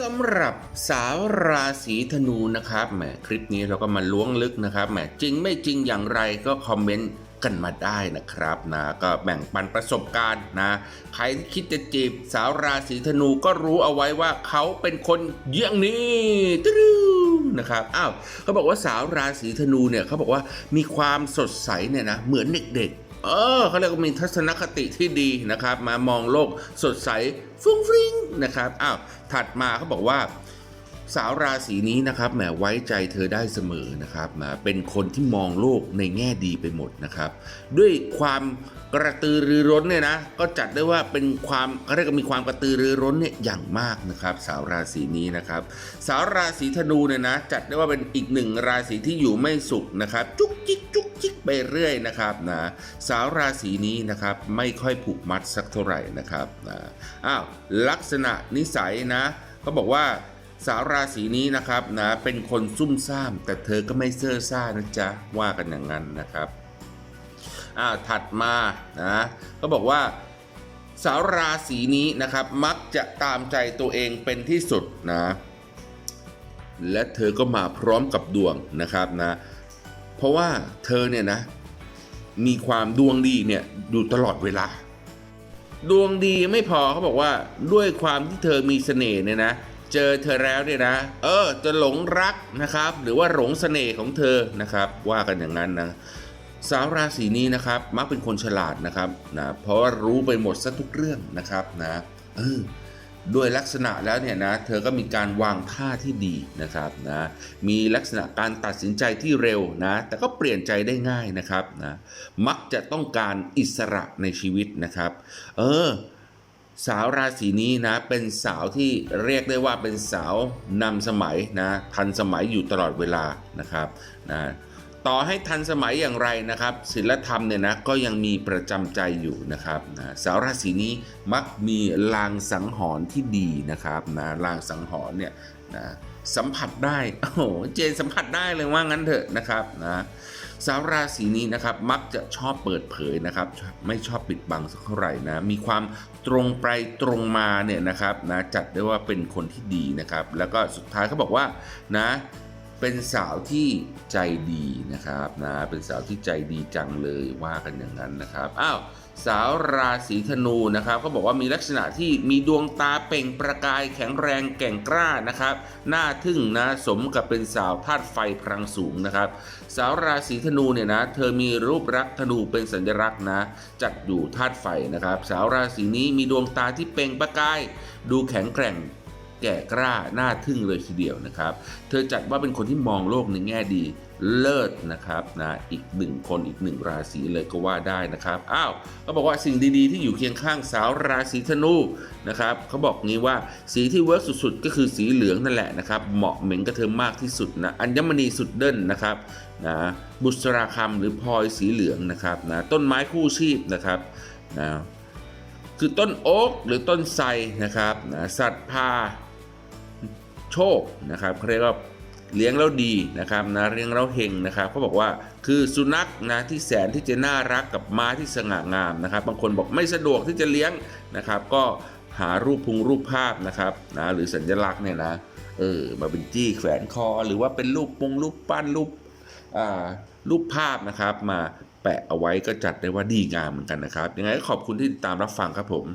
สำหรับสาวราศีธนูนะครับแหมคลิปนี้เราก็มาล้วงลึกนะครับแหมจริงไม่จริงอย่างไรก็คอมเมนต์กันมาได้นะครับนะก็แบ่งปันประสบการณ์นะใครคิดจะจีบสาวราศีธนูก็รู้เอาไว้ว่าเขาเป็นคนเยี่ยงนี้ตรึ้นะครับอ้าวเขาบอกว่าสาวราศีธนูเนี่ยเขาบอกว่ามีความสดใสเนี่ยนะเหมือนเด็กๆ เออเขาเรียกว่ามีทัศนคติที่ดีนะครับ มามองโลกสดใสฟุ้งฟริ้งนะครับอ้าวถัดมาเขาบอกว่า สาวราศีนี้นะครับแหมไว้ใจเธอได้เสมอนะครับนะเป็นคนที่มองโลกในแง่ดีไปหมดนะครับ ด้วยความกระตือรือร้นเนี่ยนะก็จัดได้ว่าเป็นความเขาเรียกว่ามีความกระตือรือร้นเนี่ยอย่างมากนะครับ สาวราศีนี้นะครับ สาวราศีธนูเนี่ยนะจัดได้ว่าเป็นอีกหนึ่งราศีที่อยู่ไม่สุขนะครับ จุกจิกจุกจิก ไปเรื่อยนะครับนะสาวราศีนี้นะครับไม่ค่อยผูกมัดสักเท่าไหร่นะครับนะอ้าวลักษณะนิสัยนะเขาบอกว่าสาวราศีนี้นะครับนะเป็นคนซุ่มซ่าม แต่เธอก็ไม่เซ่อซ่านะจ๊ะว่ากันอย่างนั้นนะครับอ่าถัดมานะก็บอกว่าสาวราศีนี้นะครับมักจะตามใจตัวเองเป็นที่สุดนะ และเธอก็มาพร้อมกับดวงนะครับนะ ราะว่าเธอเนี่ยนะ มีความดวงดีเนี่ยอยู่ตลอดเวลา ดวงดีไม่พอเขาบอกว่าด้วยความที่เธอมีเสน่ห์เนี่ยนะ เจอเธอแล้วเนี่ยนะ เออ จะหลงรักนะครับ หรือว่าหลงเสน่ห์ของเธอนะครับ ว่ากันอย่างนั้นนะสาวราศีนี้นะครับ มักเป็นคนฉลาดนะครับนะเพราะว่ารู้ไปหมดซะทุกเรื่องนะครับนะเออ ด้วยลักษณะแล้วเนี่ยนะเธอก็มีการวางท่าที่ดีนะครับนะมีลักษณะการตัดสินใจที่เร็วนะแต่ก็เปลี่ยนใจได้ง่ายนะครับนะมักจะต้องการอิสระในชีวิตนะครับ เออ สาวราศีนี้นะเป็นสาวที่เรียกได้ว่าเป็นสาวนำสมัยนะทันสมัยอยู่ตลอดเวลานะครับนะ ต่อให้ทันสมัยอย่างไรนะครับศิลธรรมเนี่ยนะก็ยังมีประจำใจอยู่นะครับนะสาวราศีนี้มักมีลางสังหรณ์ที่ดีนะครับนะลางสังหรณ์เนี่ยนะสัมผัสได้โอ้โหเจนสัมผัสได้เลยว่างั้นเถอะนะครับนะสาวราศีนี้นะครับมักจะชอบเปิดเผยนะครับ ไม่ชอบปิดบังสักเท่าไหร่นะมีความตรงไปตรงมาเนี่ยนะครับนะจัดได้ว่าเป็นคนที่ดีนะครับ แล้วก็สุดท้ายเขาบอกว่านะ เป็นสาวที่ใจดีนะครับนะเป็นสาวที่ใจดีจังเลยว่ากันอย่างนั้นนะครับอ้าวสาวราศีธนูนะครับเขาบอกว่ามีลักษณะที่มีดวงตาเปล่งประกายแข็งแรงแก่งกล้านะครับน่าทึ่งนะสมกับเป็นสาวธาตุไฟพลังสูงนะครับ สาวราศีธนูเนี่ยนะเธอมีรูปรักษ์ธนูเป็นสัญลักษณ์นะจัดอยู่ธาตุไฟนะครับ สาวราศีนี้มีดวงตาที่เปล่งประกาย ดูแข็งแกร่ง แก่กล้าน่าทึ่งเลยทีเดียวนะครับ เธอจัดว่าเป็นคนที่มองโลกในแง่ดีเลิศนะครับนะอีกหนึ่งคนอีกหนึ่งราศีเลยก็ว่าได้นะครับอ้าวเขาบอกว่าสิ่งดีๆ ที่อยู่เคียงข้างสาวราศีธนูนะครับเขาบอกงี้ว่าสีที่เวิร์กสุดๆ ก็คือสีเหลืองนั่นแหละนะครับเหมาะเหม็งกับเธอมากที่สุดนะอัญมณีสุดเด่นนะครับนะบุษราคำหรือพลอยสีเหลืองนะครับนะต้นไม้คู่ชีพนะครับนะคือต้นโอ๊กหรือต้นไทรนะครับนะสัตว์พา โชคนะครับเขาเรียกว่าเลี้ยงแล้วดีนะครับนะเลี้ยงแล้วเฮงนะครับเขาบอกว่าคือสุนัขนะที่แสนที่จะน่ารักกับม้าที่สง่างามนะครับ บางคนบอกไม่สะดวกที่จะเลี้ยงนะครับ ก็หารูปพุงรูปภาพนะครับนะหรือสัญลักษณ์เนี่ยนะเออมาเป็นจี้แขวนคอ หรือว่าเป็นรูปปงรูปปั้นรูปอ่ารูปภาพนะครับ มาแปะเอาไว้ก็จัดได้ว่าดีงามเหมือนกันนะครับยังไงก็ขอบคุณที่ติดตามรับฟังครับผม